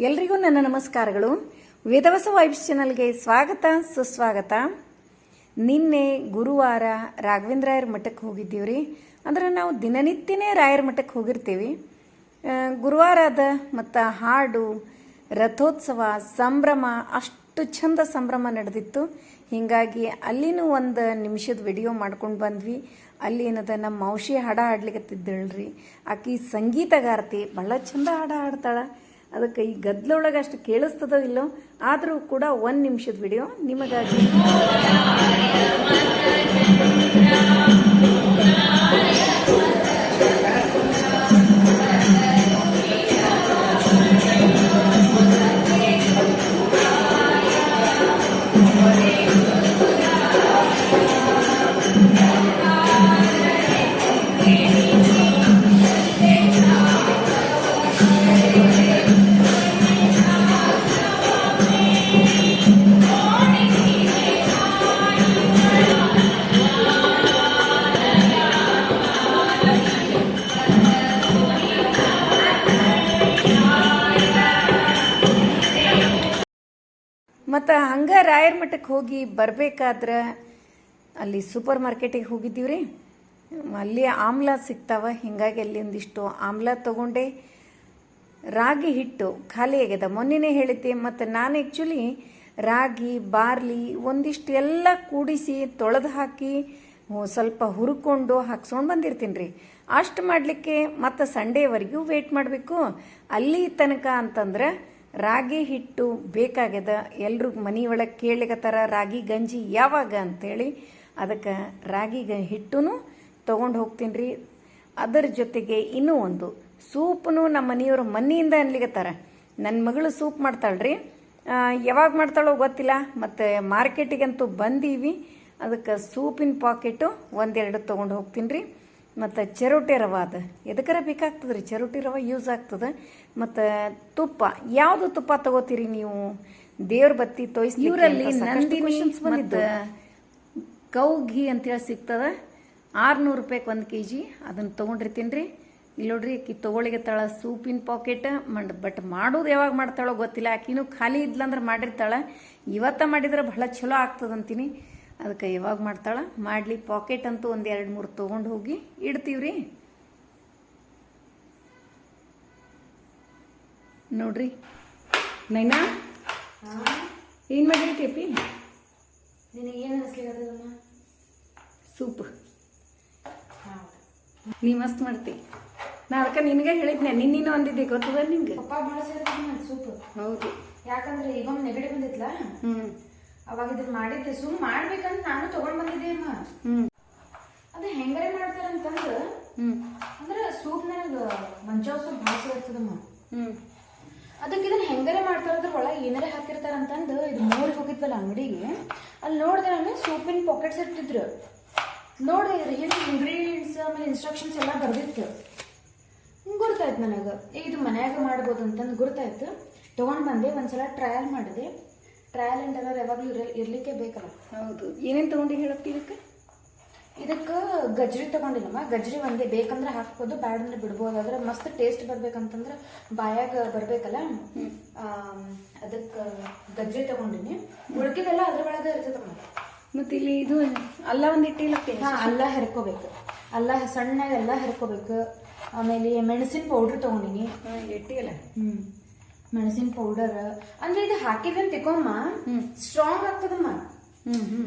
ಎಲ್ರಿಗೂ ನನ್ನ ನಮಸ್ಕಾರಗಳು. ವೇದವಸ ವೈಬ್ಸ್ ಚಾನಲ್ಗೆ ಸ್ವಾಗತ, ಸುಸ್ವಾಗತ. ನಿನ್ನೆ ಗುರುವಾರ ರಾಘವೇಂದ್ರಾಯರ ಮಠಕ್ಕೆ ಹೋಗಿದ್ದೀವ್ರಿ. ಅಂದ್ರೆ ನಾವು ದಿನನಿತ್ಯನೇ ರಾಯರ ಮಠಕ್ಕೆ ಹೋಗಿರ್ತೀವಿ. ಗುರುವಾರದ ಮತ್ತು ಹಾಡು, ರಥೋತ್ಸವ, ಸಂಭ್ರಮ, ಅಷ್ಟು ಚಂದ ಸಂಭ್ರಮ ನಡೆದಿತ್ತು. ಹೀಗಾಗಿ ಅಲ್ಲಿನೂ ಒಂದು ನಿಮಿಷದ ವಿಡಿಯೋ ಮಾಡ್ಕೊಂಡು ಬಂದ್ವಿ. ಅಲ್ಲಿ ಏನದ ನಮ್ಮ ಮಾವಶಿ ಹಾಡ ಹಾಡ್ಲಿಕತ್ತಿದ್ದಳ್ರಿ ಆಕಿ ಸಂಗೀತಗಾರ್ತಿ ಭಾಳ ಚಂದ ಹಾಡ ಹಾಡ್ತಾಳೆ. ಅದಕ್ಕೆ ಈ ಗದ್ದಲೊಳಗೆ ಅಷ್ಟು ಕೇಳಿಸ್ತದೋ ಇಲ್ಲೋ ಆದರೂ ಕೂಡ ಒಂದು ನಿಮಿಷದ ವಿಡಿಯೋ ನಿಮಗಾಗಿ. ಮಠಕ್ಕೆ ಹೋಗಿ ಬರಬೇಕಾದ್ರೆ ಅಲ್ಲಿ ಸೂಪರ್ ಮಾರ್ಕೆಟಿಗೆ ರೀ ಅಲ್ಲಿ ಆಮ್ಲ ಸಿಗ್ತಾವ, ಹಿಂಗಾಗಿ ಅಲ್ಲಿ ಒಂದಿಷ್ಟು ಆಮ್ಲ ತಗೊಂಡೆ. ರಾಗಿ ಹಿಟ್ಟು ಖಾಲಿ ಆಗ್ಯದ. ಮೊನ್ನೆನೇ ಹೇಳಿದ್ದೆ, ಮತ್ತು ನಾನು ಆ್ಯಕ್ಚುಲಿ ರಾಗಿ, ಬಾರ್ಲಿ ಒಂದಿಷ್ಟು ಎಲ್ಲ ಕೂಡಿಸಿ ತೊಳೆದು ಹಾಕಿ ಸ್ವಲ್ಪ ಹುರ್ಕೊಂಡು ಹಾಕ್ಸ್ಕೊಂಡು ಬಂದಿರ್ತೀನಿ ರೀ ಅಷ್ಟು ಮಾಡಲಿಕ್ಕೆ ಮತ್ತು ಸಂಡೇವರೆಗೂ ವೇಟ್ ಮಾಡಬೇಕು. ಅಲ್ಲಿ ತನಕ ಅಂತಂದ್ರೆ ರಾಗಿ ಹಿಟ್ಟು ಬೇಕಾಗ್ಯದ ಎಲ್ಲರೂ ಮನೆಯೊಳಗೆ ಕೇಳಿಗತ್ತಾರ ರಾಗಿ ಗಂಜಿ ಯಾವಾಗ ಅಂತೇಳಿ ಅದಕ್ಕೆ ರಾಗಿ ಗ ಹಿಟ್ಟು ತೊಗೊಂಡು ಹೋಗ್ತೀನಿ ರೀ ಅದರ ಜೊತೆಗೆ ಇನ್ನೂ ಒಂದು, ಸೂಪ್ನು ನಮ್ಮ ಮನೆಯವರು ಮನೆಯಿಂದ ಅನ್ಲಿಗತ್ತಾರ ನನ್ನ ಮಗಳು ಸೂಪ್ ಮಾಡ್ತಾಳ್ರಿ. ರೀ ಯಾವಾಗ ಮಾಡ್ತಾಳೋ ಗೊತ್ತಿಲ್ಲ, ಮತ್ತು ಮಾರ್ಕೆಟಿಗಂತೂ ಬಂದೀವಿ. ಅದಕ್ಕೆ ಸೂಪಿನ ಪಾಕೆಟು ಒಂದೆರಡು ತೊಗೊಂಡು ಹೋಗ್ತೀನಿ ರೀ ಮತ್ತು ಚರೋಟಿ ರವೆ ಅದು. ಎದಕ್ಕರ ಬೇಕಾಗ್ತದೆ ರೀ ಚರೋಟಿ ರವೆ ಯೂಸ್ ಆಗ್ತದೆ. ಮತ್ತು ತುಪ್ಪ ಯಾವುದು ತುಪ್ಪ ತಗೋತೀರಿ ನೀವು? ದೇವ್ರ ಬತ್ತಿ ಇವರಲ್ಲಿ ನಂದಿನಿ ಮತ್ತು ಕೌ ಘೀ ಅಂತೇಳಿ ಸಿಗ್ತದೆ. ಆರುನೂರು ರೂಪಾಯಿಗೆ ಒಂದು ಕೆ ಜಿ ಅದನ್ನು ತೊಗೊಂಡಿರ್ತೀನಿ ರೀ ಇಲ್ಲಿ ನೋಡ್ರಿ ಆಕಿ ತೊಗೊಳಿಗತ್ತಾಳ ಸೂಪಿನ ಪಾಕೆಟ್ ಮಂಡ್ ಬಟ್ ಮಾಡೋದು ಯಾವಾಗ ಮಾಡ್ತಾಳೋ ಗೊತ್ತಿಲ್ಲ. ಆಕಿನೂ ಖಾಲಿ ಇದ್ಲಂದ್ರೆ ಮಾಡಿರ್ತಾಳೆ. ಇವತ್ತ ಮಾಡಿದ್ರೆ ಬಹಳ ಚಲೋ ಆಗ್ತದಂತೀನಿ. ಅದಕ್ಕೆ ಯಾವಾಗ ಮಾಡ್ತಾಳೆ. ಮಾಡಲಿ ಪಾಕೆಟ್ ಅಂತೂ ಒಂದು ಎರಡು ಮೂರು ತೊಗೊಂಡು ಹೋಗಿ ಇಡ್ತೀವಿ ರೀ ನೋಡ್ರಿ. ನೈನಾ? ಏನು ಏನು ಅನಿಸ್ಲಿಕ್ಕತ್ತದಮ್ಮ ಸೂಪ್. ನೀ ಮಸ್ತ್ ಮಾಡ್ತಿ. ನಾ ಅದಕ್ಕೆ ನಿನಗೆ ಹೇಳಿದ್ನೆ ನಿನ್ನೇನು ಒಂದಿದ್ದೆ ಗೊತ್ತದ ನಿಮ್ಗೆ ಸೂಪ್. ಹೌದು. ಯಾಕಂದ್ರೆ ಈಗ ನೆಗಡಿ ಬಂದಿತ್ತಲ್ಲ ಹ್ಞೂ ಅವಾಗ ಇದನ್ನ ಮಾಡಿದ್ದೆ. ಸುಮ್ ಮಾಡ್ಬೇಕಂತ ನಾನು ತಗೊಂಡ್ ಬಂದಿದ್ದೆ ಅಮ್ಮ. ಅದು ಹೆಂಗಾರೆ ಮಾಡ್ತಾರಂತಂದ್ರ ಹ್ಞೂ ಅಂದ್ರೆ ಸೂಪ್ ನನಗ ಮಂಚಾವ್ ಸೂಪ್ ಭಾಳ ಇರ್ತದಮ್ಮ. ಅದಕ್ಕೆ ಇದನ್ನ ಹೆಂಗಾರೆ ಮಾಡ್ತಾರಂದ್ರ ಒಳಗೆ ಏನಾರ ಹಾಕಿರ್ತಾರಂತಂದು ಇದು ನೋಡಿ ಹೋಗಿದ್ವಲ್ಲ ಅಂಗಡಿಗೆ. ಅಲ್ಲಿ ನೋಡಿದೆ ನಾನು ಸೂಪಿನ ಪಾಕೆಟ್ಸ್ ಇರ್ತಿದ್ರು ನೋಡಿದೆ ಇದ್ರ ಏನು ಇಂಗ್ರೀಡಿಯೆಂಟ್ಸ್ ಆಮೇಲೆ ಇನ್ಸ್ಟ್ರಕ್ಷನ್ಸ್ ಎಲ್ಲ ಬರ್ದಿತ್ತು. ಗುರ್ತಾಯ್ತು ನನಗೆ. ಇದು ಮನ್ಯಾಗ ಮಾಡ್ಬೋದು ಅಂತಂದು ಗುರ್ತಾಯ್ತು ತೊಗೊಂಡು ಬಂದೆ ಒಂದ್ಸಲ ಟ್ರಯಲ್ ಮಾಡಿದೆ. ಟ್ರಯಲ್ ಅಂಡ್ ಎರರ್ ಯಾವಾಗಲೂ ಇರ ಇರ್ಲಿಕ್ಕೆ ಬೇಕಲ್ಲ. ಹೌದು. ಏನೇನು ತೊಗೊಂಡು ಹೇಳತ್ತಿ ಇದಕ್ಕೆ? ಇದಕ್ಕೆ ಗಜ್ರಿ ತಗೊಂಡಿಲ್ಲಮ್ಮ. ಗಜ್ರಿ ಒಂದೇ. ಬೇಕಂದ್ರೆ ಹಾಕ್ಬೋದು ಬ್ಯಾಡ್ ಅಂದ್ರೆ ಬಿಡ್ಬೋದು. ಆದ್ರೆ ಮಸ್ತ್ ಟೇಸ್ಟ್ ಬರ್ಬೇಕಂತಂದ್ರೆ ಬಾಯಾಗ ಬರ್ಬೇಕಲ್ಲ? ಅದಕ್ಕೆ ಗಜ್ರಿ ತಗೊಂಡಿನಿ. ಉಳ್ಕಿದೆಲ್ಲ ಅದ್ರ ಒಳಗೆ ಇರ್ತದಮ್ಮ. ಮತ್ತು ಇಲ್ಲಿ ಇದು ಅಲ್ಲ ಒಂದು ಇಟ್ಟಿಲ್ಲ ಹಾ ಅಲ್ಲ ಹೆರ್ಕೋಬೇಕು. ಅಲ್ಲ ಸಣ್ಣಗೆ ಎಲ್ಲ ಹೆರ್ಕೋಬೇಕು. ಆಮೇಲೆ ಮೆಣಸಿನ ಪೌಡ್ರ್ ತಗೊಂಡಿನಿ. ಇಟ್ಟಿಲ್ಲ ಹ್ಮ್. ಮೆಣಸಿನ ಪೌಡರ್ ಅಂದ್ರೆ ಇದು ಹಾಕಿದ್ರೆ ತಿಕ್ಕೊಮ್ಮ ಸ್ಟ್ರಾಂಗ್ ಆಗ್ತದಮ್ಮ.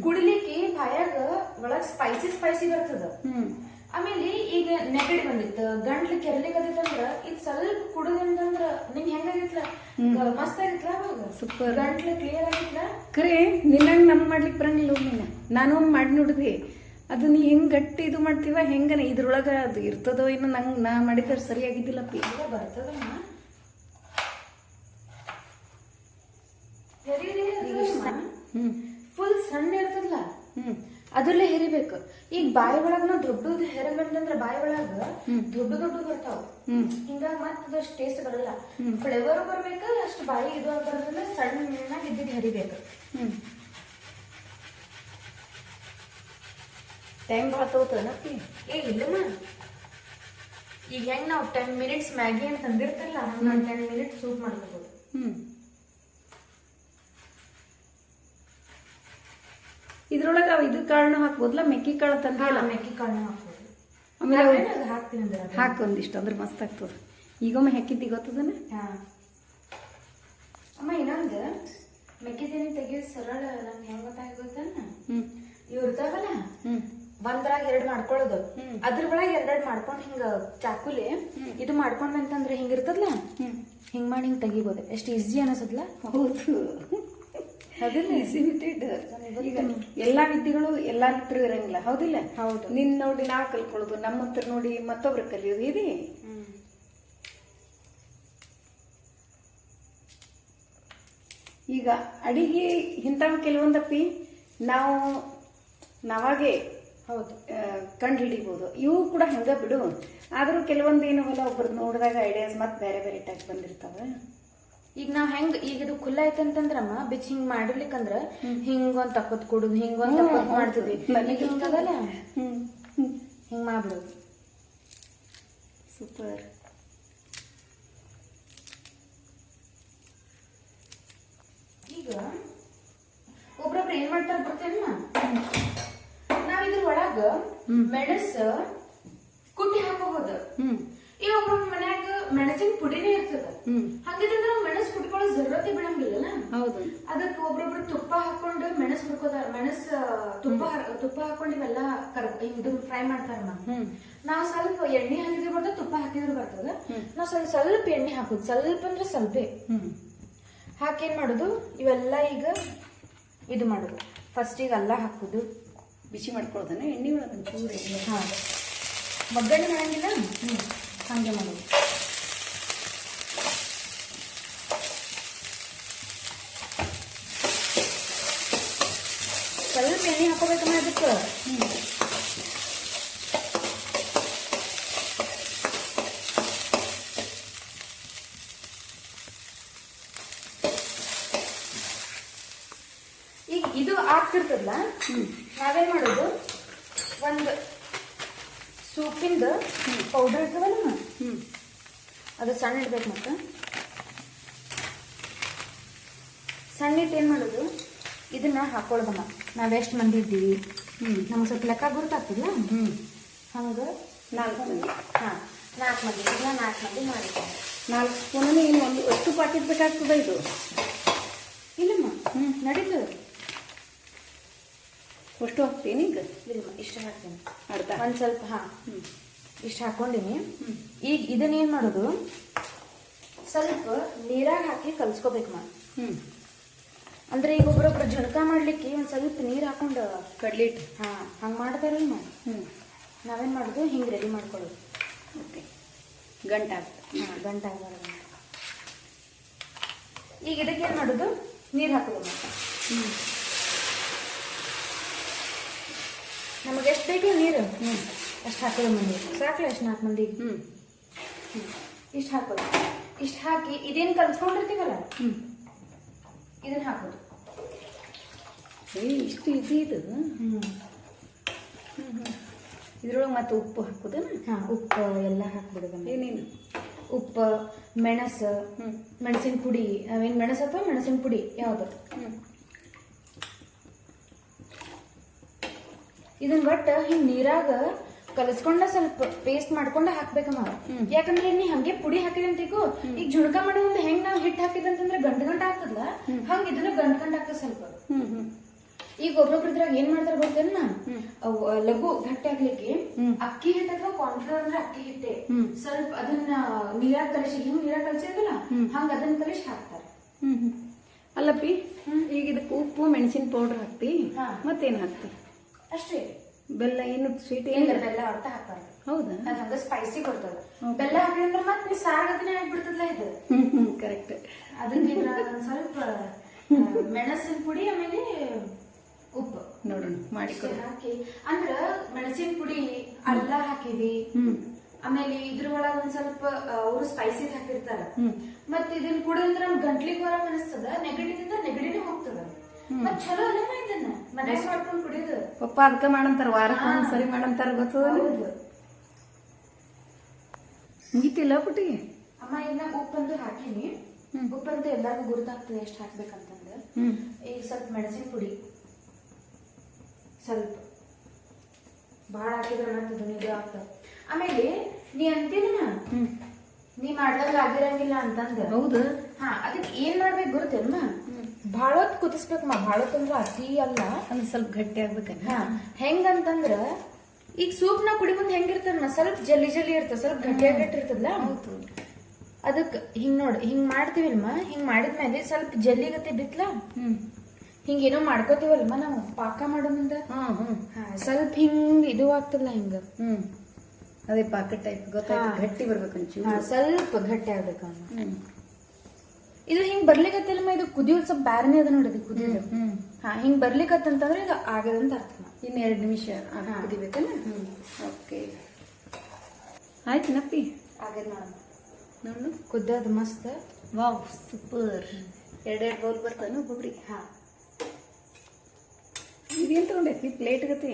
ಕುಡಿಲಿಕ್ಕೆ ಬಾಯಾಗ ಒಳಗ್ ಸ್ಪೈಸಿ ಸ್ಪೈಸಿ ಬರ್ತದ. ಆಮೇಲೆ ಈಗ ನೆಗಡಿ ಬಂದಿತ್ತು. ಗಂಟ್ಲು ಕೆರಲಿಕತ್ತಿತ್ತಂದ್ರ ಇದು ಸ್ವಲ್ಪ ಕುಡಿದಂತಂದ್ರ ನಿಂಗೆ ಹೆಂಗಾಗಿತ್ಲ ಮಸ್ತ್ ಆಗಿತ್ಲ ಸೂಪರ್. ಗಂಟ್ಲು ಕ್ಲಿಯರ್ ಆಗಿತ್ಲ? ಖರೆ ನಿನ್ನಂಗೆ ನಮ್ ಮಾಡ್ಲಿಕ್ಕೆ ಬರಂಗಿಲ್ಲ ನೀನು. ನಾನು ಮಾಡಿ ನೋಡಿದ್ವಿ. ಅದು ನೀ ಹೆಂಗ್ ಗಟ್ಟಿ ಇದು ಮಾಡ್ತೀವ ಹೆಂಗನ ಇದ್ರೊಳಗ ಅದು ಇರ್ತದೋ ಏನೋ ನಂಗೆ ನಾ ಮಾಡಿದ್ರೆ ಸರಿಯಾಗಿದ್ದಿಲ್ಲಪ್ಪ ಬರ್ತದಮ್ಮ ಹ್ಞೂ ಫುಲ್ ಸಣ್ಣ ಇರ್ತದಲ್ಲ? ಹ್ಞೂ ಅದ್ರಲ್ಲೇ ಹೆರಿಬೇಕು. ಈಗ ಬಾಯಿ ಒಳಗ ನಾವು ದೊಡ್ಡದು ಹೆರಗಂತಂದ್ರ ಬಾಯಿ ಒಳಗ ದೊಡ್ಡ ದೊಡ್ಡ ಬರ್ತಾವ. ಹಿಂಗಾಗಿ ಮತ್ತೆ ಅದಷ್ಟು ಟೇಸ್ಟ್ ಬರಲ್ಲ. ಫ್ಲೇವರ್ ಬರ್ಬೇಕು ಅಷ್ಟು ಬಾಯಿ ಇದು ಅಂತಂದ್ರೆ ಸಣ್ಣಾಗಿ ಇದ್ದಿದ್ದು ಹೆರಿಬೇಕು. ಹ್ಞೂ ಟೈಮ್ ಭಾಳ ತಗೋತದನಪ್ಪಿ ಏ ಇಲ್ಲಮ್ಮ. ಈಗ ಹೆಂಗ್ ನಾವು ಟೆನ್ ಮಿನಿಟ್ಸ್ ಮ್ಯಾಗಿ ಅಂತ ಅಂದಿರ್ತಲ್ಲ ಹಂಗ ಟೆನ್ ಮಿನಿಟ್ಸ್ ಸೂಪ್ ಮಾಡ್ಕೋಬಹುದು ಹ್ಞೂ ಇದ್ರೊಳಗೆ ನಾವು ಇದು ಕಾಳನ್ನು ಹಾಕ್ಬೋದಲ್ಲ? ಮೆಕ್ಕಿ ಕಾಳು ತಂದಿಲ್ಲ? ಮೆಕ್ಕಿ ಕಾಳನ್ನ ಹಾಕ್ಬೋದು. ಆಮೇಲೆ ಹಾಕ್ತೀನಿ ಅಂದ್ರೆ ಅದು. ಹಾಕಿ ಒಂದಿಷ್ಟು ಅಂದ್ರೆ ಮಸ್ತ್ ಆಗ್ತದೆ. ಈಗೊಮ್ಮೆ ಹಾಕಿದ್ದಿ ಗೊತ್ತದನ? ಹಾ. ಅಮ್ಮ ಇನ್ನೊಂದು. ಮೆಕ್ಕೆತೆನೆ ತೆಗಿಯೋದು ಸರಳ ನಮ್ಗೆ ಹೆಂಗ್ ಗೊತ್ತಾಗ ಗೊತ್ತೇನ? ಹ್ಞೂ ಇವ್ ಇರ್ತಾವಲ್ಲ? ಒಂದ್ರಾಗ ಎರಡ್ ಮಾಡ್ಕೊಳ್ಳೋದು. ಅದ್ರ ಒಳಗ ಎರಡೆರಡ್ ಮಾಡ್ಕೊಂಡ್ ಹಿಂಗ ಚಾಕುಲಿ ಇದು ಮಾಡ್ಕೊಂಡ್ ಅಂತಂದ್ರೆ ಹಿಂಗ ಇರ್ತದಲ್ಲ ಹಿಂಗ್ ಮಾಡಿ ಹಿಂಗ್ ತೆಗಿಬೋದು. ಎಷ್ಟು ಈಸಿ ಅನಿಸತ್ಲ? ಹೌದು. ಈಗ ಎಲ್ಲ ವಿದ್ಯೆಗಳು ಎಲ್ಲಾರ ಹತ್ರ ಇರಂಗಿಲ್ಲ. ಹೌದಿಲ್ಲ? ಹೌದು. ನಿನ್ ನೋಡಿ ನಾವು ಕಲ್ಕೊಳ್ಳೋದು ನಮ್ಮ ಹತ್ರ ನೋಡಿ ಮತ್ತೊಬ್ರು ಕಲಿಯೋದು ಇದೆ? ಈಗ ಅಡಿಗೆ ಇಂಥವು ಕೆಲವೊಂದಪ್ಪಿ ನಾವು ನಾವಾಗೆ ಹೌದು. ಕಂಡು ಹಿಡಿಬೋದು. ಇವು ಕೂಡ ಹಂಗ ಬಿಡು. ಆದ್ರೂ ಕೆಲವೊಂದು ಏನವಲ್ಲ ಒಬ್ರದ್ದು ನೋಡಿದಾಗ ಐಡಿಯಾಸ್ ಮತ್ತೆ ಬೇರೆ ಬೇರೆ ಟೈಪ್ ಬಂದಿರ್ತಾವೆ. ಈಗ ನಾವ್ ಹೆಂಗ್ ಈಗ ಇದು ಖುಲ್ಲ ಐತಂತಂದ್ರಮ್ಮ ಬಿಚ್ ಹಿಂಗ್ ಮಾಡಿರ್ಲಿಕ್ಕಂದ್ರ ಹಿಂಗ್ ಒಂದ್ ತಕ್ಕತ್ ಕೊಡುದು ಹಿಂಗ್ ಒಂದ್ ಹ್ಮ್, ತಕ್ಕತ್ ಮಾಡ್ತಿದ್ವಿ. ಈಗ ಹಿಂಗದಲ್ಲ ಹಿಂಗ್ ಮಾಡ್ಬಿಡೋದು ಸೂಪರ್. ಈಗ ಒಬ್ರೊಬ್ರು ಏನ್ ಮಾಡ್ತಾರ ಬರ್ತೇನ ನಾವ್ ಇದ್ರ ಒಳಗ ಮೆಣಸ ಕುಟ್ಟಿ ಹಾಕೋಬಹುದು ಹ್ಮ್. ಈಗ ಒಬ್ಬೊಬ್ರ ಮನ್ಯಾಗ ಮೆಣಸಿನ ಪುಡಿನೇ ಇರ್ತದ. ಹಂಗಿದ್ರೆ ಮೆಣಸ್ ಕುಟ್ಕೊಳ್ಳೋ ಜರೂರತಿ ಬಿಡಂಗಿಲ್ಲಲ್ಲ ಹೌದು. ಅದಕ್ಕೆ ಒಬ್ರೊಬ್ರು ತುಪ್ಪ ಹಾಕೊಂಡು ಮೆಣಸ್ ಹುರ್ಕೋತಾರ ಮೆಣಸ್ ತುಪ್ಪ ತುಪ್ಪ ಹಾಕೊಂಡು ಇವೆಲ್ಲ ಕರ್ ಇದು ಫ್ರೈ ಮಾಡ್ತಾರಮ್ಮ ನಾವು ನಾವ್ ಸ್ವಲ್ಪ ಎಣ್ಣೆ ಹಾಕಿದ್ರೆ ಬರ್ತದ ತುಪ್ಪ ಹಾಕಿದ್ರೆ ಬರ್ತದ. ನಾವು ಸ್ವಲ್ಪ ಸ್ವಲ್ಪ ಎಣ್ಣೆ ಹಾಕೋದು ಸ್ವಲ್ಪ ಅಂದ್ರೆ ಸ್ವಲ್ಪ. ಹಾಕಿ ಏನ್ ಮಾಡುದು? ಇವೆಲ್ಲ ಈಗ ಇದು ಮಾಡೋದು. ಫಸ್ಟ್ ಈಗ ಅಲ್ಲ ಹಾಕೋದು. ಬಿಸಿ ಮಾಡ್ಕೊಳ್ತಾನೆ ಎಣ್ಣೆ ಒಳಗೆ ಒಂಚೂರು ಎಣ್ಣೆ ಹಾ ಒಗ್ಗರಣೆ ಮಾಡಂಗಿಲ್ಲ? ಹ್ಮ್. ಹಂಗೆ ಮಾಡಿ ಸ್ವಲ್ಪ ಎಣ್ಣೆ ಹಾಕೋಬೇಕಮ್ಮ ಅದಕ್ಕೆ. ಈಗ ಇದು ಆಗ್ತಿರ್ತದಲ್ಲ? ನಾವೇನ್ ಮಾಡೋದು? ಒಂದು ಸೂಪಿಂದ ಪೌಡರ್ ಇರ್ತದಲ್ಲ ಹ್ಮ್. ಅದು ಸಣ್ಣ ಇಡ್ಬೇಕು ಮತ್ತೆ. ಸಣ್ಣ ಇಟ್ಟು ಏನ್ ಮಾಡೋದು? ಇದನ್ನ ಹಾಕೊಳ್ಳೋದಮ್ಮ ಎಷ್ಟ್ ಮಂದಿ ಇದ್ದೀವಿ? ಹ್ಮ್. ನಮ್ಗೆ ಸ್ವಲ್ಪ ಲೆಕ್ಕ ಗುರುತಾಗ್ತಿಲ್ಲ ಹ್ಮ್. ಹಂಗೆ? ನಾಲ್ಕು ಮಂದಿ. ಹಾ. ನಾಲ್ಕು ಮಂದಿ. ಇದನ್ನ ನಾಲ್ಕು ಮಂದಿ ಮಾಡಿದ್ದಾರೆ ನಾಲ್ಕು ಸ್ಪೂನ್ ಇನ್ನು ಒಂದು ಎಷ್ಟು ಪಾಕಿಟ್ ಬೇಕಾಗ್ತದೆ ಇದು? ಇಲ್ಲಮ್ಮ. ಹ್ಮ್. ನಡೀತದೆ. ಅಷ್ಟು ಹಾಕ್ತೀನಿ ಈಗ. ಇಷ್ಟ ಹಾಕ್ತೀನಿ. ಅರ್ಧ. ಒಂದು ಸ್ವಲ್ಪ ಹಾ. ಹ್ಞೂ ಇಷ್ಟ ಹಾಕೊಂಡಿನಿ. ಹ್ಮ್. ಈಗ ಇದನ್ನ ಏನು ಮಾಡೋದು? ಸ್ವಲ್ಪ ನೀರಾಗ ಹಾಕಿ ಕಲ್ಸ್ಕೊಬೇಕು ಮಾ. ಹ್ಞೂ ಅಂದ್ರೆ ಈಗ ಒಬ್ರೊಬ್ರು ಜುಣಕ ಮಾಡ್ಲಿಕ್ಕೆ ಒಂದು ಸ್ವಲ್ಪ ನೀರು ಹಾಕೊಂಡು ಕಡ್ಲಿ ಇಟ್ಟು. ಹಾ ಹಂಗೆ ಮಾಡ್ತಾರಲ್ಲ ಹ್ಮ್. ನಾವೇನು ಮಾಡೋದು? ಹಿಂಗೆ ರೆಡಿ ಮಾಡ್ಕೊಳ್ಳೋದು. ಓಕೆ. ಗಂಟೆ ಆಗ್ತದೆ. ಹಾಂ ಗಂಟ ಆಗಬಾರ್ದು ಈಗ ಇದಕ್ಕೆ ಏನು ಮಾಡೋದು? ನೀರು ಹಾಕೋದು ಹ್ಮ್. ನಮಗೆ ಎಷ್ಟು ಬೇಕು ನೀರು. ಹ್ಞೂ ಅಷ್ಟು ಹಾಕೋದು ಮಂದಿ. ಸಾಕಲ್ಲ ಎಷ್ಟು ನಾಲ್ಕು ಮಂದಿಗೆ ಹ್ಞೂ ಇಷ್ಟು ಹಾಕೋದು ಇಷ್ಟು ಹಾಕಿ ಇದೇನು ಕಲ್ಸ್ಕೊಂಡಿರ್ತೀವಲ್ಲ? ಹ್ಞೂ ಇದನ್ನು ಹಾಕೋದು. ಏ ಇಷ್ಟು ಈಸಿ ಇದು. ಹ್ಮ್. ಇದ್ರೊಳಗೆ ಮತ್ತೆ ಉಪ್ಪು ಹಾಕೋದು ಹಾಂ ಉಪ್ಪು ಎಲ್ಲ ಹಾಕ್ಬಿಡೋದು ಏನೇನು? ಉಪ್ಪು ಮೆಣಸು ಹ್ಞೂ ಮೆಣಸಿನ ಪುಡಿ ಅವೇನು ಮೆಣಸು ಅಥವಾ ಮೆಣಸಿನ ಪುಡಿ ಯಾವುದು? ಹ್ಮ್. ಇದನ್ನ ಬಟ್ ಹಿಂಗ್ ನೀರಾಗ ಕಲಸ್ಕೊಂಡ ಸ್ವಲ್ಪ ಪೇಸ್ಟ್ ಮಾಡ್ಕೊಂಡ ಹಾಕ್ಬೇಕಮ್ಮ. ಯಾಕಂದ್ರೆ ನೀ ಹಂಗೆ ಪುಡಿ ಹಾಕಿದಂತಿಗೂ ಈಗ ಜುಣಕ ಮಾಡೋ ಒಂದು ಹೆಂಗ್ ನಾವು ಹಿಟ್ಟು ಹಾಕಿದಂತಂದ್ರೆ ಗಂಟು ಗಂಟ ಆಗ್ತದಲ್ಲ ಹಂಗ ಇದನ್ನ ಗಂಟು ಗಂಟ ಆಗ್ತದ ಸ್ವಲ್ಪ. ಈಗ ಒಬ್ಬೊಬ್ಬರದ್ರಾಗ ಏನ್ ಮಾಡ್ತಾರ ಗೊತ್ತೇನ? ಲಘು ಗಟ್ಟಿ ಆಗ್ಲಿಕ್ಕೆ ಅಕ್ಕಿ ಹಿಟ್ಟು ಅಥವಾ ಕಾರ್ನ್ಫ್ಲೋರ್ ಅಂದ್ರೆ ಅಕ್ಕಿ ಹಿಟ್ಟೆ. ಸ್ವಲ್ಪ ಅದನ್ನ ನೀರಾಗ ಕಲಸಿ ಹಿಂಗ್ ನೀರಾಗ ಕಲಿಸಿದ್ರಲ್ಲ ಹಂಗ ಅದನ್ನ ಕಲಸಿ ಹಾಕ್ತಾರೆ. ಅಲ್ಲಪ್ಪಿ ಈಗ ಇದಕ್ಕೆ ಉಪ್ಪು ಮೆಣಸಿನ ಪೌಡರ್ ಹಾಕ್ತಿ. ಮತ್ತೇನು ಹಾಕ್ತಿ? ಅಷ್ಟೇ ಬೆಲ್ಲ ಏನು ಸ್ವೀಟ್ ಬೆಲ್ಲ ಅರ್ಥ ಹಾಕ್ತಾರೆ ಹೌದಾ? ಅದು ಹಂಗ ಸ್ಪೈಸಿ ಕೊಡ್ತದ. ಬೆಲ್ಲ ಹಾಕಿದ್ರೆ ಮತ್ತೆ ನೀ ಸಾರ್ಗತಿನೇ ಆಗ್ಬಿಡ್ತದಲ್ಲ ಇದು. ಹ್ಮ್ ಹ್ಮ್ ಕರೆಕ್ಟ್ ಅದನ್ನ ಒಂದ್ ಸ್ವಲ್ಪ ಮೆಣಸಿನ ಪುಡಿ ಆಮೇಲೆ ಉಪ್ಪು. ನೋಡೋಣ ಮಾಡಿ ಹಾಕಿ. ಅಂದ್ರ ಮೆಣಸಿನ ಪುಡಿ ಅರ್ಧ ಹಾಕಿವಿ ಹ್ಮ್. ಆಮೇಲೆ ಇದ್ರ ಒಳಗ ಒಂದ್ ಸ್ವಲ್ಪ ಅವರು ಸ್ಪೈಸಿ ಹಾಕಿರ್ತಾರ. ಮತ್ತ ಮತ್ ಇದನ್ನ ಕುಡಿದ್ರೆ ನಮ್ ಗಂಟ್ಲಿಗೆ ಹೊರ ಅನಿಸ್ತದ ನೆಗಡಿದಿಂದ ನೆಗಡಿನೇ ಹೋಗ್ತದ. ಪಪ್ಪ ಅದಕ್ಕೆ ಮಾಡಂತಾರ ವಾರಕ್ಕೆ ಒಂದ್ಸರಿ ಮಾಡಂತಾರ ಗೊತ್ತದ ಮುಗಿತಿಲ್ಲ ಪುಟ್ಟಿ? ಅಮ್ಮ ಇನ್ನ ಉಪ್ಪಂದು ಹಾಕಿನಿ. ಉಪ್ಪಂದು ಎಲ್ಲರಿಗೂ ಗುರುತಾಗ್ತದೆ ಎಷ್ಟು ಹಾಕ್ಬೇಕಂತಂದ್ರೆ. ಈಗ ಸ್ವಲ್ಪ ಮೆಣಸಿನ ಪುಡಿ. ಸ್ವಲ್ಪ. ಭಾಳ ಹಾಕಿದ್ರೆ ಮತ್ತೆ ದುನಿದು ಆಗ್ತದೆ ಆಮೇಲೆ ನೀ ಅಂತೀನ ನೀ ಮಾಡ್ದಾಗ ಆಗಿರಂಗಿಲ್ಲ ಅಂತಂದ್ರೆ ಹೌದು. ಹಾ ಅದಕ್ಕೆ ಏನ್ ಮಾಡ್ಬೇಕು ಗೊತ್ತೇಮ್ಮ ಭಾಳ ಹೊತ್ತು ಕುದಿಸ್ಬೇಕಮ್ಮ ಭಾಳ ಹೊತ್ತು ಅಂದ್ರೆ ಅತಿ ಅಲ್ಲ. ಒಂದು ಸ್ವಲ್ಪ ಗಟ್ಟಿ ಆಗ್ಬೇಕನ್ನ ಹಾ ಹೆಂಗಂತಂದ್ರ ಈಗ ಸೂಪ್ ನಾ ಕುಡಿ ಮುಂದೆ ಹೆಂಗಿರ್ತದ ಸ್ವಲ್ಪ ಜಲ್ಲಿ ಜಲ್ಲಿ ಇರ್ತದ ಸ್ವಲ್ಪ ಗಟ್ಟಿ ಗಟ್ಟಿರ್ತದಲ್ಲ ಹೌದು. ಅದಕ್ಕೆ ಹಿಂಗ್ ನೋಡ್ ಹಿಂಗ್ ಮಾಡ್ತೀವಿಲ್ಮ? ಹಿಂಗ್ ಮಾಡಿದ್ಮೇಲೆ ಸ್ವಲ್ಪ ಜಲ್ಲಿ ಗತಿ ಬಿತ್ಲ? ಹಿಂಗ್ ಏನೋ ಮಾಡ್ಕೋತೀವಲ್ಮ ನಾವು? ಪಾಕ ಮಾಡೋ ಮುಂದೆ? ಹಾಂ ಹ್ಞೂ ಹಾ ಸ್ವಲ್ಪ ಹಿಂಗ್ ಇದು ಆಗ್ತದಲ್ಲ ಹಿಂಗ. ಹ್ಮ್. ಅದೇ ಪಾಕ ಟೈಪ್ ಗೊತ್ತಾಯ್ತು ಗಟ್ಟಿ ಬರ್ಬೇಕು ಸ್ವಲ್ಪ ಗಟ್ಟಿ ಆಗ್ಬೇಕು ಇದು ಹಿಂಗ್ ಬರ್ಲಿಕತ್ತಿಲ್ಲಮ್ಮ ಇದು ಕುದಿಯೋದು ಸ್ವಲ್ಪ ಬ್ಯಾರನೇ ಅದ ನೋಡಿ ಕುದಿಯೋದು ಹಾ ಹಿಂಗ್ ಬರ್ಲಿಕತ್ತಂತಂದ್ರೆ ಇದು ಆಗದಂತ ಅರ್ಥ. ಇನ್ನು ಎರಡು ನಿಮಿಷ. ಕುದಿಬೇಕಲ್ಲ. ಓಕೆ. ಆಯ್ತು ನಪ್ಪಿ. ಆಗದ ನೋಡಮ್ಮ. ನೋಡು. ಕುದ್ದದ ಮಸ್ತ್. Wow super. ಎರಡೆರಡು ಬೌಲ್ ಬರ್ತಾನು ಒಬ್ಬೊಬ್ರಿಗೆ ಹಾ. ಇದೇನು ತಗೊಂಡೈತಿ? ಪ್ಲೇಟ್ ಗತಿ?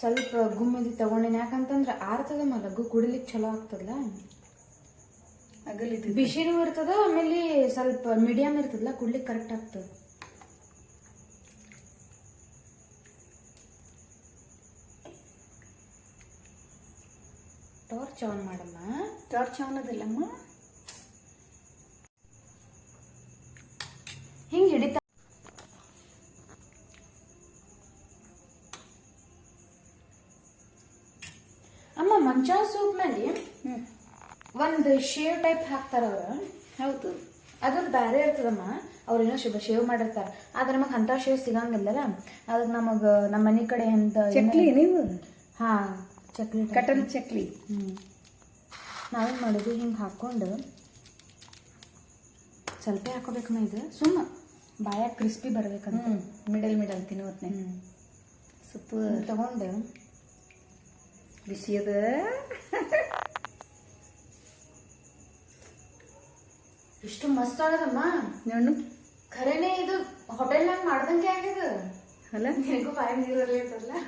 ಸ್ವಲ್ಪ ಗುಮ್ಮದಿ ತಗೊಂಡಿನಿ. ಯಾಕಂತಂದ್ರೆ ಆರ್ತದ ಮಲಗು ಕುಡಿಲಿಕ್ಕೆ ಚಲೋ ಆಗ್ತದಲ್ಲ ಅಗಲಿದ್ದು ಬಿಸಿನೂ ಇರ್ತದ ಆಮೇಲೆ ಸ್ವಲ್ಪ ಮೀಡಿಯಂ ಇರ್ತದಲ್ಲ ಕುಡ್ಲಿಕ್ಕೆ ಕರೆಕ್ಟ್ ಆಗ್ತದೆ. ಟಾರ್ಚ್ ಆನ್ ಮಾಡಮ್ಮ. ಟಾರ್ಚ್ ಆನ್ ಹಿಂಗ್ ಹಿಡಿತ ಅಮ್ಮ ಮಂಚ ಸೂಪ್ ಮೇಲೆ ಹ್ಞೂ ಒಂದ್ ಶೇವ್ ಟೈಪ್ ಹಾಕ್ತಾರ ಅವ್ರ. ಹೌದು. ಅದು ಬೇರೆ ಇರ್ತದಮ್ಮ. ಅವ್ರೇನೋ ಶುಭ ಶೇವ್ ಮಾಡಿರ್ತಾರೆ. ಆದ್ರೆ ನಮಗ್ ಅಂತ ಶೇವ್ ಸಿಗಂಗಿಲ್ಲಲ್ಲ. ಅದಕ್ಕೆ ನಮಗ ನಮ್ಮ ಮನೆ ಕಡೆ ಎಂತ ಚಕ್ಲಿ ನೀವು? ಹಾ ಚಕ್ಲಿ ಕಟನ್ ಚಕ್ಲಿ. ಹ್ಮ್. ನಾವೇನ್ ಮಾಡೋದು? ಹಿಂಗ್ ಹಾಕೊಂಡು ಸ್ವಲ್ಪ ಹಾಕೋಬೇಕಮ್ಮ ಇದು. ಸುಮ್ಮ. ಬಾಯಾಗ ಕ್ರಿಸ್ಪಿ ಬರ್ಬೇಕಂತ. ಹ್ಞೂ ಮಿಡಲ್ ಮಿಡಲ್ ತಿನ್ನುವತ್ನೆ ಸೂಪರ್. ತಗೊಂಡು. ಬಿಸಿ ಇಷ್ಟು ಮಸ್ತ್ ಆಗದಮ್ಮ. ನೋಡು ಖರೇನೆ ಇದು ಹೋಟೆಲ್ನಾಗ ಮಾಡ್ದಂಗೆ ಆಗ್ಯದ. ಅಲ್ಲ? ನಿನಗೂ ಬಾಯಿ ನೀರಲ್ಲಿ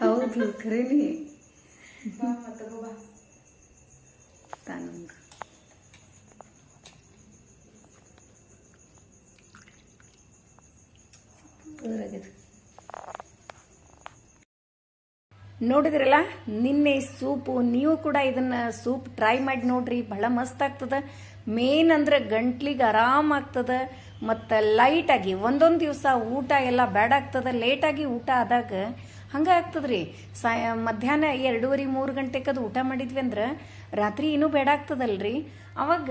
ಹೌದು ಖರೇನಿ. ಬಾ ಮತ್ತ್ ಬಾ. ತಾನೊಂದು ಸೂಪರಾಗಿದೆ ನೋಡಿದ್ರಲ್ಲ ನಿನ್ನೆ ಸೂಪು ನೀವು ಕೂಡ ಇದನ್ನ ಸೂಪ್ ಟ್ರೈ ಮಾಡಿ ನೋಡ್ರಿ ಬಹಳ ಮಸ್ತ್ ಆಗ್ತದ. ಮೇನ್ ಅಂದ್ರೆ ಗಂಟ್ಲಿಗೆ ಆರಾಮ್ ಆಗ್ತದ, ಮತ್ತು ಲೈಟಾಗಿ ಒಂದೊಂದು ದಿವಸ ಊಟ ಎಲ್ಲ ಬ್ಯಾಡ ಆಗ್ತದ, ಲೇಟಾಗಿ ಊಟ ಆದಾಗ ಹಂಗೆ ಆಗ್ತದ್ರಿ. ಸಾಯ ಮಧ್ಯಾಹ್ನ ಎರಡೂವರೆ, ಮೂರು ಗಂಟೆಗೆ ಊಟ ಮಾಡಿದ್ವಿ ಅಂದ್ರೆ ರಾತ್ರಿ ಇನ್ನೂ ಬೇಡ ಆಗ್ತದಲ್ರಿ. ಅವಾಗ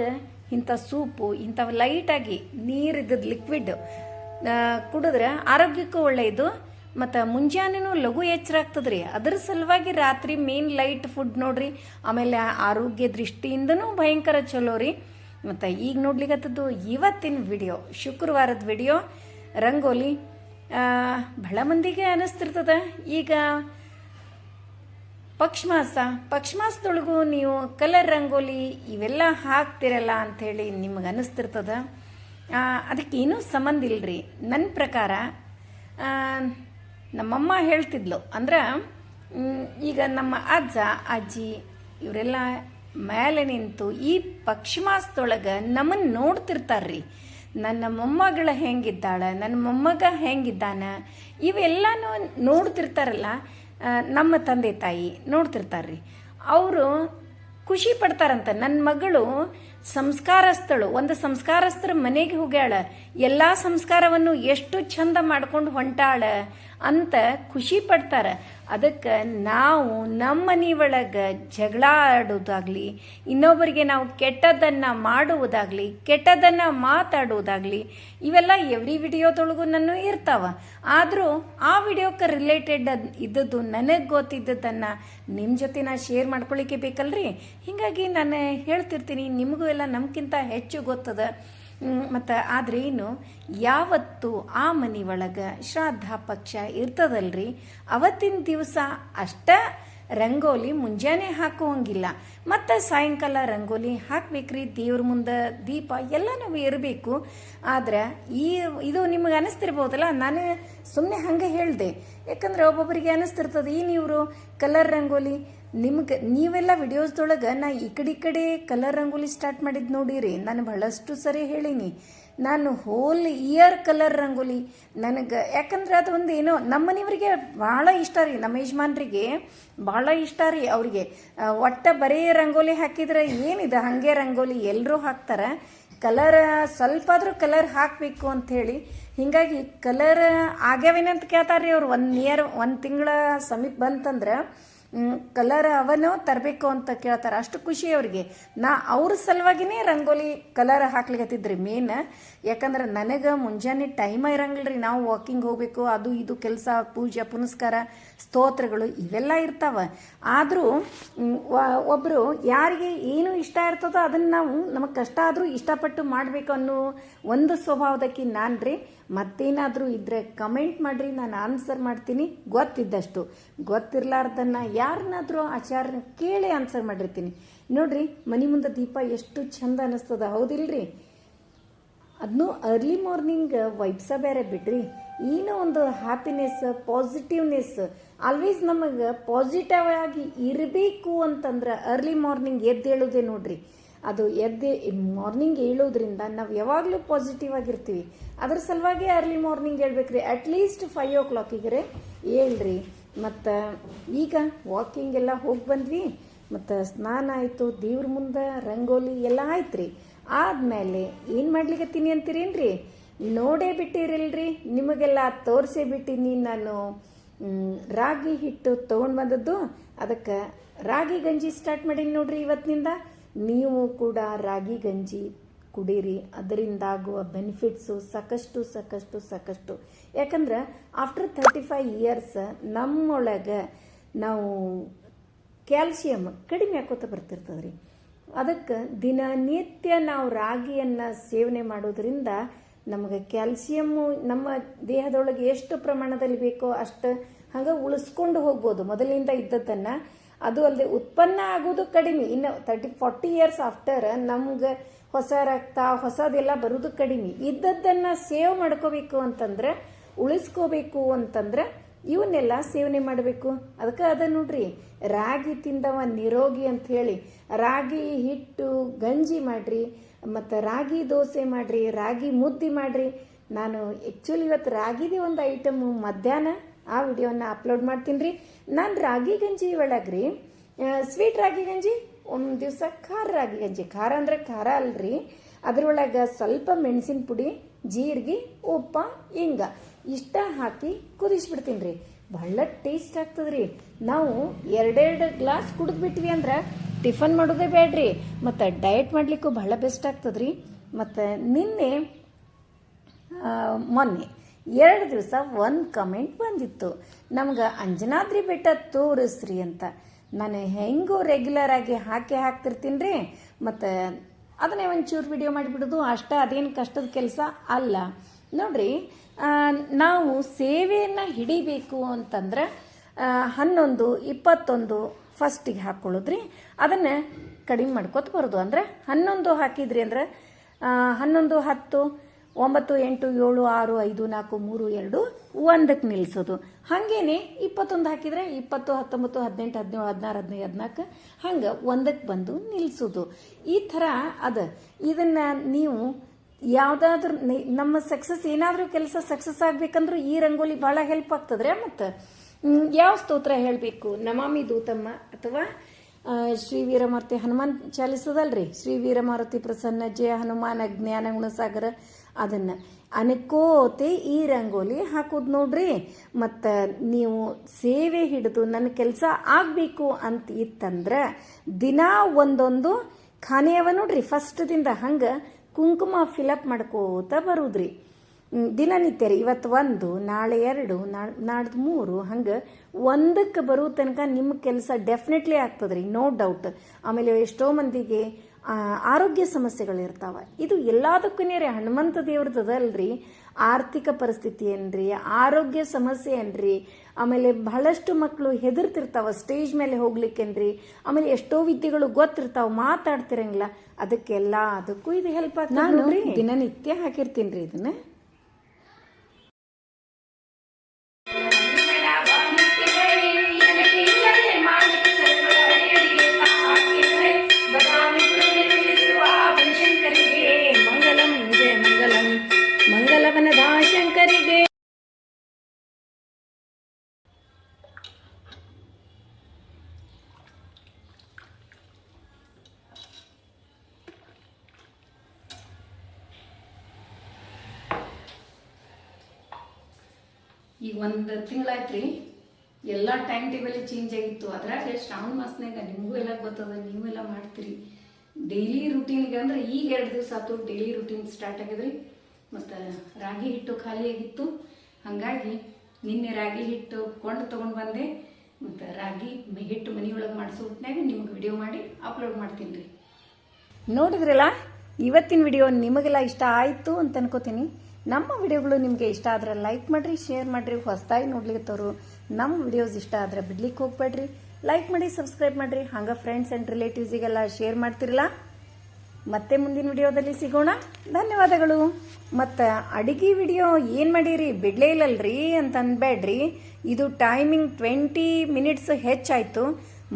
ಇಂಥ ಸೂಪು ಇಂಥವು ಲೈಟಾಗಿ ನೀರಿದ್ದದ್ದು ಲಿಕ್ವಿಡ್ ಕುಡಿದ್ರೆ ಆರೋಗ್ಯಕ್ಕೂ ಒಳ್ಳೆಯದು ಮತ್ತು ಮುಂಜಾನೆನೂ ಲಘು ಎಚ್ಚರ ರೀ ಅದ್ರ ಸಲುವಾಗಿ ರಾತ್ರಿ ಮೇನ್ ಲೈಟ್ ಫುಡ್ ನೋಡ್ರಿ, ಆಮೇಲೆ ಆರೋಗ್ಯ ದೃಷ್ಟಿಯಿಂದನೂ ಭಯಂಕರ ಚಲೋ ರೀ. ಮತ್ತು ಈಗ ನೋಡ್ಲಿಕ್ಕತ್ತದ್ದು ಇವತ್ತಿನ ವಿಡಿಯೋ, ಶುಕ್ರವಾರದ ವಿಡಿಯೋ. ರಂಗೋಲಿ ಬಹಳ ಮಂದಿಗೆ ಅನ್ನಿಸ್ತಿರ್ತದೆ ಈಗ ಪಕ್ಷಮಾಸ, ಪಕ್ಷಮಾಸದೊಳಗೂ ನೀವು ಕಲರ್ ರಂಗೋಲಿ ಇವೆಲ್ಲ ಹಾಕ್ತಿರಲ್ಲ ಅಂಥೇಳಿ ನಿಮಗೆ ಅನ್ನಿಸ್ತಿರ್ತದೆ ಅದಕ್ಕೆ ಅದಕ್ಕೇನೂ ಸಂಬಂಧ ಇಲ್ರಿ. ನನ್ನ ಪ್ರಕಾರ ನಮ್ಮಮ್ಮ ಹೇಳ್ತಿದ್ಲು. ಅಂದ್ರೆ ಈಗ ನಮ್ಮ ಅಜ್ಜ, ಅಜ್ಜಿ, ಇವರೆಲ್ಲ ಮೇಲೆ ನಿಂತು ಈ ಪಕ್ಷಿಮಾಸ್ದೊಳಗೆ ನಮ್ಮನ್ನು ನೋಡ್ತಿರ್ತಾರ್ರಿ. ನನ್ನ ಮೊಮ್ಮಗಳ ಹೆಂಗಿದ್ದಾಳೆ, ನನ್ನ ಮೊಮ್ಮಗ ಹೆಂಗಿದ್ದಾನ, ಇವೆಲ್ಲನೂ ನೋಡ್ತಿರ್ತಾರಲ್ಲ ನಮ್ಮ ತಂದೆ ತಾಯಿ ನೋಡ್ತಿರ್ತಾರ್ರಿ. ಅವರು ಖುಷಿ ಪಡ್ತಾರಂತ. ನನ್ನ ಮಗಳು ಸಂಸ್ಕಾರಸ್ಥಳು, ಒಂದು ಸಂಸ್ಕಾರಸ್ಥರ ಮನೆಗೆ ಹೋಗ್ಯಾಳ. ಎಲ್ಲ ಸಂಸ್ಕಾರವನ್ನು ಎಷ್ಟು ಚಂದ ಮಾಡ್ಕೊಂಡು ಹೊಂಟಾಳ. ಅಂತ ಖುಷಿ ಪಡ್ತಾರ. ಅದಕ್ಕೆ ನಾವು ನಮ್ಮ ಮನೆ ಒಳಗೆ ಜಗಳ ಆಡೋದಾಗ್ಲಿ, ಇನ್ನೊಬ್ಬರಿಗೆ ನಾವು ಕೆಟ್ಟದನ್ನು ಮಾಡುವುದಾಗ್ಲಿ ಕೆಟ್ಟದನ್ನು ಮಾತಾಡುವುದಾಗಲಿ ಇವೆಲ್ಲ ಎವ್ರಿ ವಿಡಿಯೋದೊಳಗೂ ನಾನು ಇರ್ತಾವ. ಆದರೂ ಆ ವಿಡಿಯೋಕ್ಕೆ ರಿಲೇಟೆಡ್ ಇದ್ದದ್ದು ನನಗೆ ಗೊತ್ತಿದ್ದದನ್ನು ನಿಮ್ಮ ಜೊತೆ ನಾ ಶೇರ್ ಮಾಡ್ಕೊಳ್ಳಿಕ್ಕೆ ಬೇಕಲ್ರಿ? ಹೀಗಾಗಿ ನಾನು ಹೇಳ್ತಿರ್ತೀನಿ, ನಿಮಗೂ ಎಲ್ಲ ನಮ್ಗಿಂತ ಹೆಚ್ಚು ಗೊತ್ತದ. ಮತ್ತು ಆದ್ರೆ ಏನು, ಯಾವತ್ತು ಆ ಮನೆ ಒಳಗೆ ಶ್ರಾದ್ದ ಪಕ್ಷ ಇರ್ತದಲ್ರಿ? ಅವತ್ತಿನ ದಿವಸ ಅಷ್ಟ ರಂಗೋಲಿ ಮುಂಜಾನೆ ಹಾಕುವಂಗಿಲ್ಲ. ಮತ್ತು ಸಾಯಂಕಾಲ ರಂಗೋಲಿ ಹಾಕ್ಬೇಕ್ರಿ, ದೇವ್ರ ಮುಂದೆ ದೀಪ ಎಲ್ಲನೂ ಇರಬೇಕು ಆದ್ರೆ ಈ ಇದು ನಿಮಗೆ ಅನಿಸ್ತಿರ್ಬೋದಲ್ಲ? ನಾನು ಸುಮ್ಮನೆ ಹಂಗೆ ಹೇಳಿದೆ. ಯಾಕಂದ್ರೆ ಒಬ್ಬೊಬ್ಬರಿಗೆ ಅನಿಸ್ತಿರ್ತದೆ. ಏನು ಇವರು? ಕಲರ್ ರಂಗೋಲಿ ನಿಮ್ಗೆ ನೀವೆಲ್ಲ ವಿಡಿಯೋಸ್ದೊಳಗೆ ನಾ ಈ ಕಡೆ ಈ ಕಡೆ ಕಲರ್ ರಂಗೋಲಿ ಸ್ಟಾರ್ಟ್ ಮಾಡಿದ್ದು ನೋಡಿರಿ. ನಾನು ಬಹಳಷ್ಟು ಸರಿ ಹೇಳೀನಿ. ನಾನು ಹೋಲ್ ಇಯರ್ ಕಲರ್ ರಂಗೋಲಿ. ನನಗೆ ಯಾಕಂದ್ರೆ ಅದು ಒಂದು ಏನೋ ನಮ್ಮ ಮನೆಯವರಿಗೆ ಭಾಳ ಇಷ್ಟ ರೀ, ನಮ್ಮ ಯಜಮಾನ್ರಿಗೆ ಭಾಳ ಇಷ್ಟ ರೀ ಅವ್ರಿಗೆ. ಒಟ್ಟು ಬರೀ ರಂಗೋಲಿ ಹಾಕಿದ್ರೆ ಏನಿದೆ, ಹಾಗೆ ರಂಗೋಲಿ ಎಲ್ಲರೂ ಹಾಕ್ತಾರೆ. ಕಲರ್ ಸ್ವಲ್ಪ ಆದರೂ ಕಲರ್ ಹಾಕಬೇಕು ಅಂತ ಹೇಳಿ. ಹಿಂಗಾಗಿ ಕಲರ್ ಆಗ್ಯಾವೇನಂತ ಕೇಳ್ತಾರೆ ರೀ ಅವ್ರು. ಒನ್ ಇಯರ್ ಒಂದು ತಿಂಗಳ ಸಮೀಪ ಬಂತಂದ್ರೆ ಕಲರ್ ಅವನು ತರಬೇಕು ಅಂತ ಕೇಳ್ತಾರೆ. ಅಷ್ಟು ಖುಷಿ ಅವ್ರಿಗೆ. ನಾ ಅವ್ರ ಸಲುವಾಗಿನೇ ರಂಗೋಲಿ ಕಲರ್ ಹಾಕ್ಲಿಕತ್ತಿದ್ರಿ ಮೇನ್ ಯಾಕಂದ್ರೆ ನನಗೆ ಮುಂಜಾನೆ ಟೈಮ್ ಇರಂಗಿಲ್ಲ ನಾವು ವಾಕಿಂಗ್ ಹೋಗಬೇಕು, ಅದು ಇದು ಕೆಲಸ, ಪೂಜೆ, ಪುನಸ್ಕಾರ. ಸ್ತೋತ್ರಗಳು ಇವೆಲ್ಲ ಇರ್ತಾವ. ಆದರೂ ಒಬ್ಬರು ಯಾರಿಗೆ ಏನು ಇಷ್ಟ ಇರ್ತದೋ ಅದನ್ನು ನಾವು ನಮಗೆ ಕಷ್ಟ ಆದರೂ ಇಷ್ಟಪಟ್ಟು ಮಾಡಬೇಕು ಅನ್ನೋ ಒಂದು ಸ್ವಭಾವದಕ್ಕೆ ನಾನು ರೀ ಮತ್ತೇನಾದರೂ ಇದ್ರೆ ಕಮೆಂಟ್ ಮಾಡಿರಿ, ನಾನು ಆನ್ಸರ್ ಮಾಡ್ತೀನಿ. ಗೊತ್ತಿದ್ದಷ್ಟು. ಗೊತ್ತಿರ್ಲಾರ್ದನ್ನ ಯಾರನ್ನಾದರೂ ಆಚಾರ್ಯ ಕೇಳಿ ಆನ್ಸರ್ ಮಾಡಿರ್ತೀನಿ. ನೋಡ್ರಿ, ಮನೆ ಮುಂದೆ ದೀಪ ಎಷ್ಟು ಚಂದ ಅನಿಸ್ತದ, ಹೌದಿಲ್ರಿ? ಅದನ್ನು ಅರ್ಲಿ ಮಾರ್ನಿಂಗ್ ವೈಬ್ಸ ಬೇರೆ ಬಿಡ್ರಿ. ಏನೋ ಒಂದು ಹ್ಯಾಪಿನೆಸ್ ಪಾಸಿಟಿವ್ನೆಸ್ ಆಲ್ವೇಸ್ ನಮಗೆ ಪಾಸಿಟಿವ್ ಆಗಿ ಇರಬೇಕು ಅಂತಂದ್ರೆ ಅರ್ಲಿ ಮಾರ್ನಿಂಗ್ ಎದ್ದೇಳೋದೇ ನೋಡ್ರಿ. ಅದು ಎದ್ದೆ ಮಾರ್ನಿಂಗ್ ಏಳೋದ್ರಿಂದ ನಾವು ಯಾವಾಗಲೂ ಪಾಸಿಟಿವ್ ಆಗಿರ್ತೀವಿ. ಅದ್ರ ಸಲುವಾಗಿ ಅರ್ಲಿ ಮಾರ್ನಿಂಗ್ ಹೇಳ್ಬೇಕ್ರಿ. ಅಟ್ಲೀಸ್ಟ್ ಫೈವ್ ಓ ಕ್ಲಾಕಿಗೆ ಹೇಳ್ರಿ. ಮತ್ತು ಈಗ ವಾಕಿಂಗ್ ಎಲ್ಲ ಹೋಗಿ ಬಂದ್ವಿ. ಮತ್ತು ಸ್ನಾನ ಆಯಿತು, ದೇವ್ರ ಮುಂದೆ ರಂಗೋಲಿ ಎಲ್ಲ ಆಯ್ತು ರೀ ಆದಮೇಲೆ ಏನು ಮಾಡ್ಲಿಕ್ಕೆ ಅಂತೀರೇನು ಅಂತೀರೇನ್ರಿ? ನೋಡೇ ಬಿಟ್ಟಿರಲ್ರಿ? ನಿಮಗೆಲ್ಲ ತೋರಿಸಿ ಬಿಟ್ಟಿನಿ ನಾನು. ರಾಗಿ ಹಿಟ್ಟು ತೊಗೊಂಡು ಬಂದದ್ದು. ಅದಕ್ಕೆ ರಾಗಿ ಗಂಜಿ ಸ್ಟಾರ್ಟ್ ಮಾಡೀನಿ ನೋಡ್ರಿ ಇವತ್ತಿನಿಂದ. ನೀವು ಕೂಡ ರಾಗಿ ಗಂಜಿ ಕುಡೀರಿ. ಅದರಿಂದಾಗುವ ಬೆನಿಫಿಟ್ಸು ಸಾಕಷ್ಟು ಸಾಕಷ್ಟು ಸಾಕಷ್ಟು. ಯಾಕಂದ್ರೆ ಆಫ್ಟರ್ ತರ್ಟಿ ಫೈವ್ ಇಯರ್ಸ್ ನಮ್ಮೊಳಗೆ ನಾವು ಕ್ಯಾಲ್ಸಿಯಂ ಕಡಿಮೆ ಆಕೋತ ಬರ್ತಿರ್ತದ್ರಿ. ಅದಕ್ಕೆ ದಿನನಿತ್ಯ ನಾವು ರಾಗಿಯನ್ನು ಸೇವನೆ ಮಾಡೋದ್ರಿಂದ ನಮಗೆ ಕ್ಯಾಲ್ಸಿಯಮ್ಮು ನಮ್ಮ ದೇಹದೊಳಗೆ ಎಷ್ಟು ಪ್ರಮಾಣದಲ್ಲಿ ಬೇಕೋ ಅಷ್ಟು ಹಂಗೆ ಉಳಿಸ್ಕೊಂಡು ಹೋಗ್ಬೋದು. ಮೊದಲಿಂದ ಇದ್ದದ್ದನ್ನು ಅದು ಅಲ್ಲದೆ ಉತ್ಪನ್ನ ಆಗೋದು ಕಡಿಮೆ. ಇನ್ನು ತರ್ಟಿ ಫಾರ್ಟಿ ಇಯರ್ಸ್ ಆಫ್ಟರ್ ನಮ್ಗೆ ಹೊಸ ರಕ್ತ, ಹೊಸದೆಲ್ಲ ಬರೋದು ಕಡಿಮೆ. ಇದ್ದದ್ದನ್ನು ಸೇವ್ ಮಾಡ್ಕೋಬೇಕು ಅಂತಂದ್ರೆ, ಉಳಿಸ್ಕೋಬೇಕು ಅಂತಂದ್ರೆ ಇವನ್ನೆಲ್ಲ ಸೇವನೆ ಮಾಡಬೇಕು. ಅದಕ್ಕೆ ಅದ ನೋಡ್ರಿ, ರಾಗಿ ತಿಂದವ ನಿರೋಗಿ ಅಂತ ಹೇಳಿ. ರಾಗಿ, ಹಿಟ್ಟು, ಗಂಜಿ ಮಾಡ್ರಿ. ಮತ್ತು ರಾಗಿ ದೋಸೆ ಮಾಡಿರಿ, ರಾಗಿ ಮುದ್ದೆ ಮಾಡಿರಿ. ನಾನು ಆ್ಯಕ್ಚುಲಿ ಇವತ್ತು ರಾಗಿದೇ ಒಂದು ಐಟಮು ಮಧ್ಯಾಹ್ನ ಆ ವಿಡಿಯೋನ ಅಪ್ಲೋಡ್ ಮಾಡ್ತೀನಿ ರೀ ನಾನು ರಾಗಿ ಗಂಜಿ ಒಳಗ್ರಿ ಸ್ವೀಟ್ ರಾಗಿ ಗಂಜಿ, ಒಂದು ದಿವಸ ಖಾರ ರಾಗಿ ಗಂಜಿ. ಖಾರ ಅಂದರೆ ಖಾರ ಅಲ್ರಿ. ಅದರೊಳಗೆ ಸ್ವಲ್ಪ ಮೆಣಸಿನ ಪುಡಿ, ಜೀರಿಗೆ, ಉಪ್ಪ ಹಿಂಗ ಇಷ್ಟ ಹಾಕಿ ಕುದಿಸ್ಬಿಡ್ತೀನಿ ರೀ ಬಹಳ ಟೇಸ್ಟ್ ಆಗ್ತದ್ರಿ. ನಾವು ಎರಡೆರಡು ಗ್ಲಾಸ್ ಕುಡಿದ್ಬಿಟ್ವಿ ಅಂದ್ರೆ ಟಿಫನ್ ಮಾಡೋದೇ ಬೇಡ್ರಿ ಮತ್ತು ಡಯಟ್ ಮಾಡಲಿಕ್ಕೂ ಬಹಳ ಬೆಸ್ಟ್ ಆಗ್ತದ್ರಿ. ಮತ್ತು ನಿನ್ನೆ ಮೊನ್ನೆ ಎರಡು ದಿವಸ ಒಂದು ಕಮೆಂಟ್ ಬಂದಿತ್ತು. ನಮ್ಗೆ ಅಂಜನಾದ್ರಿ ಬೆಟ್ಟ ತೋರಿಸ್ರಿ ಅಂತ. ನಾನು ಹೆಂಗೂ ರೆಗ್ಯುಲರ್ ಆಗಿ ಹಾಕಿ ಹಾಕ್ತಿರ್ತೀನಿ ರೀ ಮತ್ತು ಅದನ್ನೇ ಒಂಚೂರು ವಿಡಿಯೋ ಮಾಡಿಬಿಡೋದು. ಅಷ್ಟ ಅದೇನು ಕಷ್ಟದ ಕೆಲಸ ಅಲ್ಲ. ನೋಡ್ರಿ ನಾವು ಸೇವೆಯನ್ನು ಹಿಡಿಬೇಕು ಅಂತಂದ್ರೆ ಹನ್ನೊಂದು, ಇಪ್ಪತ್ತೊಂದು ಫಸ್ಟಿಗೆ ಹಾಕ್ಕೊಳ್ಳೋದ್ರಿ ಅದನ್ನು ಕಡಿಮೆ ಮಾಡ್ಕೊತ ಬರೋದು. ಅಂದ್ರೆ ಹನ್ನೊಂದು ಹಾಕಿದ್ರಿ ಅಂದ್ರೆ ಹನ್ನೊಂದು, ಹತ್ತು, ಒಂಬತ್ತು, ಎಂಟು, ಏಳು, ಆರು, ಐದು, ನಾಲ್ಕು, ಮೂರು, ಎರಡು ಒಂದಕ್ಕೆ ನಿಲ್ಲಿಸೋದು ಹಾಗೇನೆ ಇಪ್ಪತ್ತೊಂದು ಹಾಕಿದ್ರೆ ಇಪ್ಪತ್ತು, ಹತ್ತೊಂಬತ್ತು, ಹದಿನೆಂಟು, ಹದಿನೇಳು, ಹದಿನಾರು, ಹದಿನೈದು, ಹದಿನಾಲ್ಕು ಹಂಗೆ ಒಂದಕ್ಕೆ ಬಂದು ನಿಲ್ಲಿಸೋದು ಈ ಥರ ಅದು. ಇದನ್ನು ನೀವು ಯಾವುದಾದ್ರೂ ನಮ್ಮ ಸಕ್ಸಸ್ ಏನಾದರೂ ಕೆಲಸ ಸಕ್ಸಸ್ ಆಗ್ಬೇಕಂದ್ರೂ ಈ ರಂಗೋಲಿ ಭಾಳ ಹೆಲ್ಪ್ ಆಗ್ತದ್ರೆ ಮತ್ತು ಯಾವ ಸ್ತೋತ್ರ ಹೇಳಬೇಕು? ನಮಾಮಿ ದೂತಮ್ಮ ಅಥವಾ ಶ್ರೀ ವೀರಮಾರುತಿ ಹನುಮಾನ್ ಚಾಲಿಸದಲ್ರಿ? ಶ್ರೀ ವೀರಮಾರುತಿ ಪ್ರಸನ್ನ, ಜಯ ಹನುಮಾನ ಜ್ಞಾನ ಗುಣಸಾಗರ, ಅದನ್ನ. ಅನಕೋತಿ ಈ ರಂಗೋಲಿ ಹಾಕೋದು ನೋಡ್ರಿ. ಮತ್ತು ನೀವು ಸೇವೆ ಹಿಡಿದು ನನ್ನ ಕೆಲಸ ಆಗಬೇಕು ಅಂತ ಇತ್ತಂದ್ರೆ ದಿನಾ ಒಂದೊಂದು ಖಾನೆಯವ ನೋಡ್ರಿ. ಫಸ್ಟ್ದಿಂದ ಹಂಗೆ ಕುಂಕುಮ ಫಿಲಪ್ ಮಾಡ್ಕೋತ ಬರುದ್ರಿ. ದಿನನಿತ್ಯ ರೀ ಇವತ್ತು ಒಂದು, ನಾಳೆ ಎರಡು, ನಾಳೆ ನಾಡ್ದು ಮೂರು, ಹಂಗೆ ಒಂದಕ್ಕೆ ಬರೋ ತನಕ ನಿಮ್ಮ ಕೆಲಸ ಡೆಫಿನೆಟ್ಲಿ ಆಗ್ತದೆ ರೀ ನೋ ಡೌಟ್ ಆಮೇಲೆ ಎಷ್ಟೋ ಮಂದಿಗೆ ಆರೋಗ್ಯ ಆರೋಗ್ಯ ಸಮಸ್ಯೆಗಳಿರ್ತಾವ. ಇದು ಎಲ್ಲದಕ್ಕೂ ರೀ, ಹನುಮಂತ ದೇವ್ರದಲ್ರಿ ಆರ್ಥಿಕ ಪರಿಸ್ಥಿತಿ ಏನ್ರಿ? ಆರೋಗ್ಯ ಸಮಸ್ಯೆ ಏನ್ರಿ? ಆಮೇಲೆ ಬಹಳಷ್ಟು ಮಕ್ಕಳು ಹೆದರ್ತಿರ್ತಾವ ಸ್ಟೇಜ್ ಮೇಲೆ ಹೋಗ್ಲಿಕ್ಕೇನ್ರಿ? ಆಮೇಲೆ ಎಷ್ಟೋ ವಿದ್ಯೆಗಳು ಗೊತ್ತಿರ್ತಾವ ಮಾತಾಡ್ತಿರಂಗಿಲ್ಲ. ಅದಕ್ಕೆಲ್ಲ ಅದಕ್ಕೂ ಇದು ಹೆಲ್ಪ್ ಆಗ್ತದೆ ನಾನು ದಿನನಿತ್ಯ ಹಾಕಿರ್ತೀನಿ ರೀ ಇದನ್ನ. ಈಗ ಒಂದು ತಿಂಗಳಾಯ್ತು ರೀ ಎಲ್ಲ ಟೈಮ್ ಟೇಬಲ್ ಚೇಂಜ್ ಆಗಿತ್ತು. ಅದ್ರಾಗ ಶ್ರಾವಣ ಮಾಸನಾಗ ನಿಮಗೂ ಎಲ್ಲ ಗೊತ್ತದ, ನೀವು ಎಲ್ಲ ಮಾಡ್ತೀರಿ. ಡೈಲಿ ರುಟೀನ್ಗೆ ಅಂದ್ರೆ ಈಗ ಎರಡು ದಿವಸ ಆಯ್ತು ಡೈಲಿ ರುಟೀನ್ ಸ್ಟಾರ್ಟ್ ಆಗಿದ್ರಿ. ಮತ್ತು ರಾಗಿ ಹಿಟ್ಟು ಖಾಲಿ ಆಗಿತ್ತು. ಹಾಗಾಗಿ ನಿನ್ನೆ ರಾಗಿ ಹಿಟ್ಟು ಕೊಂಡು ತೊಗೊಂಡು ಬಂದೆ. ಮತ್ತು ರಾಗಿ ಹಿಟ್ಟು ಮನೆಯೊಳಗೆ ಮಾಡಿಸೋ ಹುಟ್ಟಿನಾಗ ನಿಮ್ಗೆ ವಿಡಿಯೋ ಮಾಡಿ ಅಪ್ಲೋಡ್ ಮಾಡ್ತೀನಿ ರೀ. ನೋಡಿದ್ರಲ್ಲ, ಇವತ್ತಿನ ವಿಡಿಯೋ ನಿಮಗೆಲ್ಲ ಇಷ್ಟ ಆಯಿತು ಅಂತ ಅನ್ಕೋತೀನಿ. ನಮ್ಮ ವಿಡಿಯೋಗಳು ನಿಮಗೆ ಇಷ್ಟ ಆದ್ರೆ ಲೈಕ್ ಮಾಡಿರಿ ಶೇರ್ ಮಾಡಿರಿ, ಹೊಸದಾಗಿ ನೋಡ್ಲಿಕ್ಕವರು ನಮ್ಮ ವಿಡಿಯೋಸ್ ಇಷ್ಟ ಆದರೆ ಬಿಡ್ಲಿಕ್ಕೆ ಹೋಗ್ಬೇಡ್ರಿ. ಲೈಕ್ ಮಾಡಿ ಸಬ್ಸ್ಕ್ರೈಬ್ ಮಾಡಿರಿ. ಹಂಗೆ ಫ್ರೆಂಡ್ಸ್ ಆ್ಯಂಡ್ ರಿಲೇಟಿವ್ಸಿಗೆಲ್ಲ ಶೇರ್ ಮಾಡ್ತಿರಲ್ಲ. ಮತ್ತೆ ಮುಂದಿನ ವಿಡಿಯೋದಲ್ಲಿ ಸಿಗೋಣ. ಧನ್ಯವಾದಗಳು. ಮತ್ತು ಅಡಿಗೆ ವಿಡಿಯೋ ಏನು ಮಾಡೀರಿ? ಬಿಡ್ಲೇ ಇಲ್ಲಲ್ರಿ ಅಂತ ಅನ್ಬೇಡ್ರಿ ಇದು ಟೈಮಿಂಗ್ ಟ್ವೆಂಟಿ ಮಿನಿಟ್ಸ್ ಹೆಚ್ಚಾಯಿತು.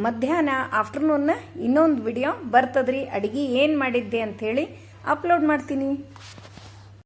ಮಧ್ಯಾಹ್ನ ಆಫ್ಟರ್ನೂನ್ ಇನ್ನೊಂದು ವಿಡಿಯೋ ಬರ್ತದ್ರಿ. ಅಡಿಗೆ ಏನು ಮಾಡಿದ್ದೆ ಅಂಥೇಳಿ ಅಪ್ಲೋಡ್ ಮಾಡ್ತೀನಿ.